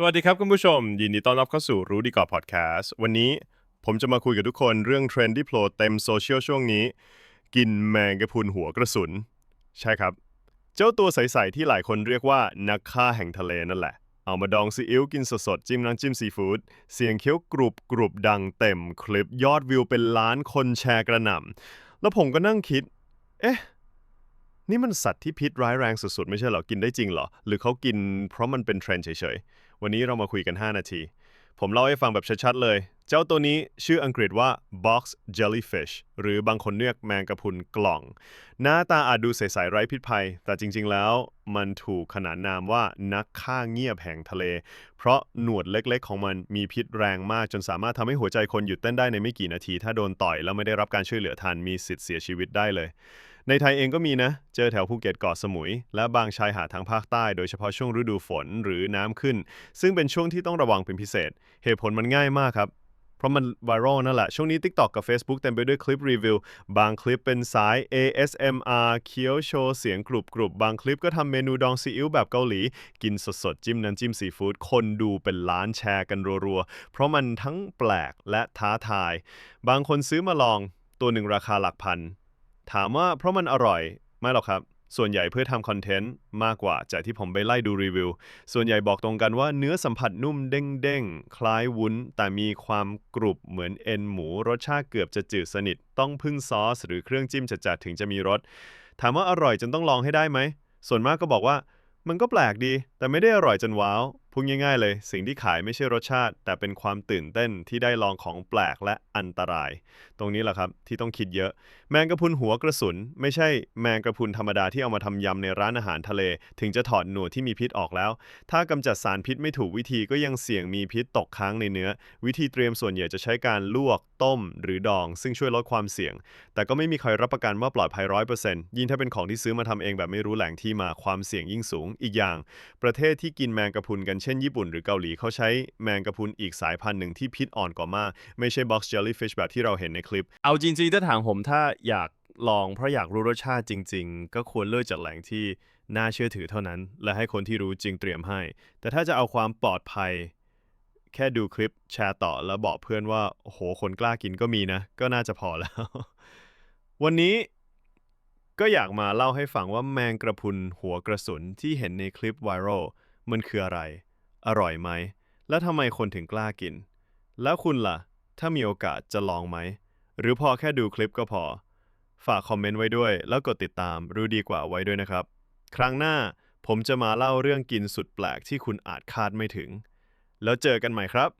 สวัสดีครับคุณผู้ชม ยินดีต้อนรับเข้าสู่รู้ดีกว่าพอดแคสต์วันนี้ผมจะมาคุยกับทุกคนเรื่องเทรนด์ที่โผล่เต็มโซเชียลช่วงนี้ กินแมงกะพรุนหัวกระสุน ใช่ครับ เจ้าตัวใส ๆ ที่หลายคนเรียกว่านักฆ่าแห่งทะเลนั่นแหละ เอามาดองซีอิ๊วกินสด ๆ จิ้มน้ำจิ้มซีฟู้ดเสียงเคี้ยวกรุบกรุบดังเต็ม คลิปยอดวิวเป็นล้านคนแชร์กระหน่ำแล้วผมก็นั่งคิด เอ๊ะ นี่มันสัตว์ที่พิษร้ายแรงสุดๆ ไม่ใช่เหรอ กินได้จริงเหรอ หรือเขากินเพราะมันเป็นเทรนด์เฉยๆ วันนี้เรามาคุยกัน 5 นาที ผมเล่าให้ฟังแบบชัดๆเลย เจ้าตัวนี้ชื่ออังกฤษว่า box jellyfish หรือบางคนเรียกแมงกะพรุนกล่อง หน้าตาอาจดูใสๆไร้พิษภัย แต่จริงๆแล้วมันถูกขนานนามว่านักฆ่าเงียบแห่งทะเล เพราะหนวดเล็กๆ ของมันมีพิษแรงมากจนสามารถทำให้หัวใจคนหยุดเต้นได้ในไม่กี่นาที ถ้าโดนต่อยแล้วไม่ได้รับการช่วยเหลือทันมีสิทธิ์เสียชีวิตได้เลย ในไทยเองก็มีนะ เจอแถวภูเก็ตเกาะสมุย และบางชายหาดทางภาคใต้โดยเฉพาะช่วงฤดูฝนหรือน้ำขึ้น ซึ่งเป็นช่วงที่ต้องระวังเป็นพิเศษ เหตุผลมันง่ายมากครับ เพราะมันไวรัลนั่นแหละ ช่วงนี้ TikTok กับ Facebook เต็มไปด้วยคลิปรีวิว บางคลิปเป็นสาย ASMR เคี้ยวโชว์เสียงกรุบกรุบบางคลิปก็ทำเมนูดองซีอิ๊วแบบเกาหลี กินสดๆ จิ้มน้ำจิ้มซีฟู้ดคนดูเป็นล้านแชร์กันรัวๆ เพราะมันทั้งแปลกและท้าทาย บางคนซื้อมาลองตัวหนึ่งราคาหลักพัน ถามว่าเพราะมันอร่อย ไม่หรอกครับ ส่วนใหญ่เพื่อทำคอนเทนต์มากกว่าจากที่ผมไปไล่ดูรีวิว ส่วนใหญ่บอกตรงกันว่าเนื้อสัมผัสนุ่มเด้งๆ คล้ายวุ้น แต่มีความกรุบเหมือนเอ็นหมู รสชาติเกือบจะจืดสนิท ต้องพึ่งซอส หรือเครื่องจิ้มจัดๆถึงจะมีรส ถามว่าอร่อยจนต้องลองให้ได้ไหม ส่วนมากก็บอกว่า มันก็แปลกดี แต่ไม่ได้อร่อยจนว้าว พูดง่ายๆเลย สิ่งที่ขายไม่ใช่รสชาติ แต่เป็นความตื่นเต้นที่ได้ลองของแปลกและอันตราย ตรงนี้แหละครับที่ต้องคิดเยอะ แมงกะพุนหัวกระสุน ไม่ใช่แมงกะพุนธรรมดาที่เอามาทำยำในร้านอาหารทะเล ถึงจะถอดหนวดที่มีพิษออกแล้ว ถ้ากำจัดสารพิษไม่ถูกวิธีก็ยังเสี่ยงมีพิษตกค้างในเนื้อ วิธีเตรียมส่วนใหญ่จะใช้การลวก ต้ม หรือดอง ซึ่งช่วยลดความเสี่ยง แต่ก็ไม่มีใครรับประกันว่าปลอดภัยร้อยเปอร์เซ็นต์ยิ่งถ้าเป็นของที่ซื้อมาทำเองแบบไม่รู้แหล่งที่มาความเสี่ยงยิ่งสูงอีกอย่าง ประเทศที่กินแมงกะพุนกันเช่นญี่ปุ่นหรือเกาหลีเขาใช้แมงกะพรุนอีกสายพันธุ์หนึ่งที่พิษอ่อนกว่ามาก ไม่ใช่ box jellyfish แบบที่เราเห็นในคลิป เอาจริงๆถ้าถามผมถ้าอยากลองเพราะอยากรู้รสชาติจริง ๆ ก็ควรเลือกจากแหล่งที่น่าเชื่อถือเท่านั้น และให้คนที่รู้จริงเตรียมให้ แต่ถ้าจะเอาความปลอดภัย แค่ดูคลิปแชร์ต่อแล้วบอกเพื่อนว่าโอ้โหคนกล้ากินก็มีนะ ก็น่าจะพอแล้ว วันนี้ก็อยากมาเล่าให้ฟังว่าแมงกระพุนหัวกระสุนที่เห็นในคลิปไวรัลมันคืออะไร อร่อยไหม และทำไมคนถึงกล้ากิน แล้วคุณล่ะ ถ้ามีโอกาสจะลองไหม หรือพอแค่ดูคลิปก็พอ ฝากคอมเมนต์ไว้ด้วย แล้วกดติดตามรู้ดีกว่าไว้ด้วยนะครับ ครั้งหน้าผมจะมาเล่าเรื่องกินสุดแปลกที่คุณอาจคาดไม่ถึง แล้วเจอกันใหม่ครับ